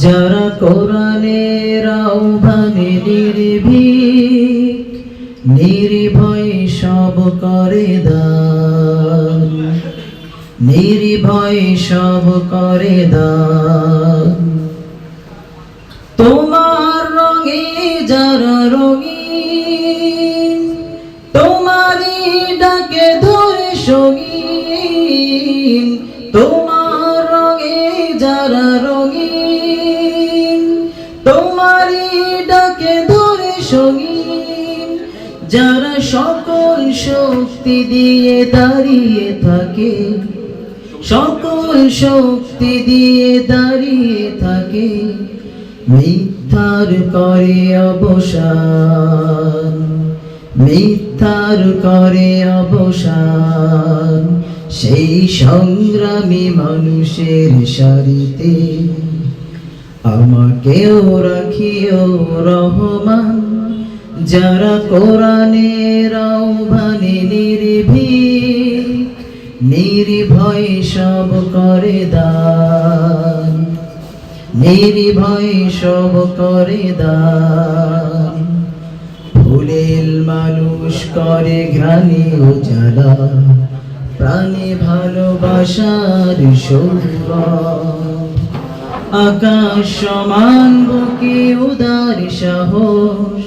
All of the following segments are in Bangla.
যারা কোরআনের আহ্বানে নির্ভীক, নির্ভয় সব করে দান। নির্ভয় সব করে দান। তোমার রঙে যারা রঙিন, তোমারই ডাকে ধরে সঙ্গীন। তোমার ডাকে ধরে সঙ্গীন, যারা সকল শক্তি দিয়ে দাঁড়িয়ে থাকে। সকল শক্তি দিয়ে দাঁড়িয়ে থাকে, মিথ্যার করে অবসান, মিথ্যার করে অবসান। সেই সংগ্রামী মানুষের সারিতে আমাকেও রাখিও রহমান, যারা কোরআনের আহ্বানে নির্ভীক, নির্ভয় সব করে দান, নির্ভয় সব করে দান। ফুলেল মানুষ করে ঘ্রাণে উজালা, প্রাণে ভালোবাসার সৌর আকাশ সমান বুকে উদার সাহস,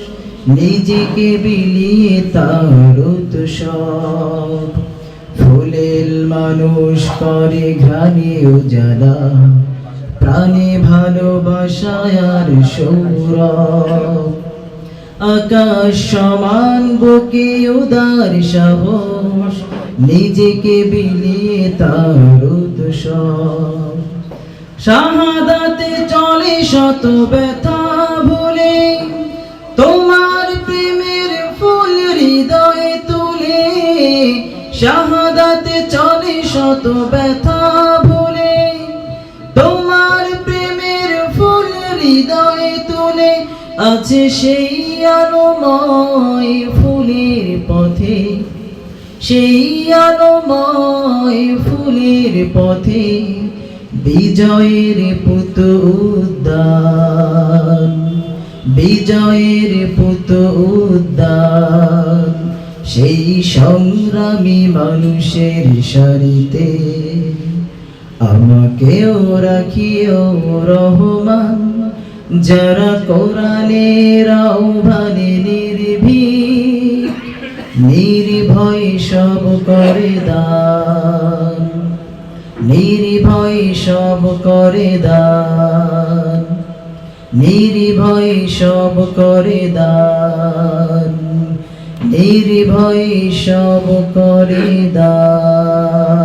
নিজেকে বিলিয়ে তার উৎসব। ফুলেল মানুষ করে ঘ্রাণে উজালা, প্রাণে ভালোবাসায় আর সৌরভ। আকাশ সমান বুকে উদার সাহস, নিজেকে বিলিয়ে তার উৎসব। শাহাদাতে চলে শত ব্যথা ভুলে, তোমার প্রেমের ফুল হৃদয়ে তুলে, শাহাদাতে চলে শত ব্যথা ভুলে, তোমার প্রেমের ফুল হৃদয়ে তুলে, আছে সেই আলোময় ফুলের পথে, সেই আলোময় ফুলের পথে। বিজয়ের পুত উদ্যান, বিজয়ের পুত উদ্যান। সেই সংগ্রামী মানুষের সারিতে আমাকেও রাখিও রহমান। যারা কোরআনের আহ্বানে নির্ভীক, নির্ভয় সব করে দান। নির্ভয় সব করে দান। নির্ভয় সব করে দান। নির্ভয় সব করে দান।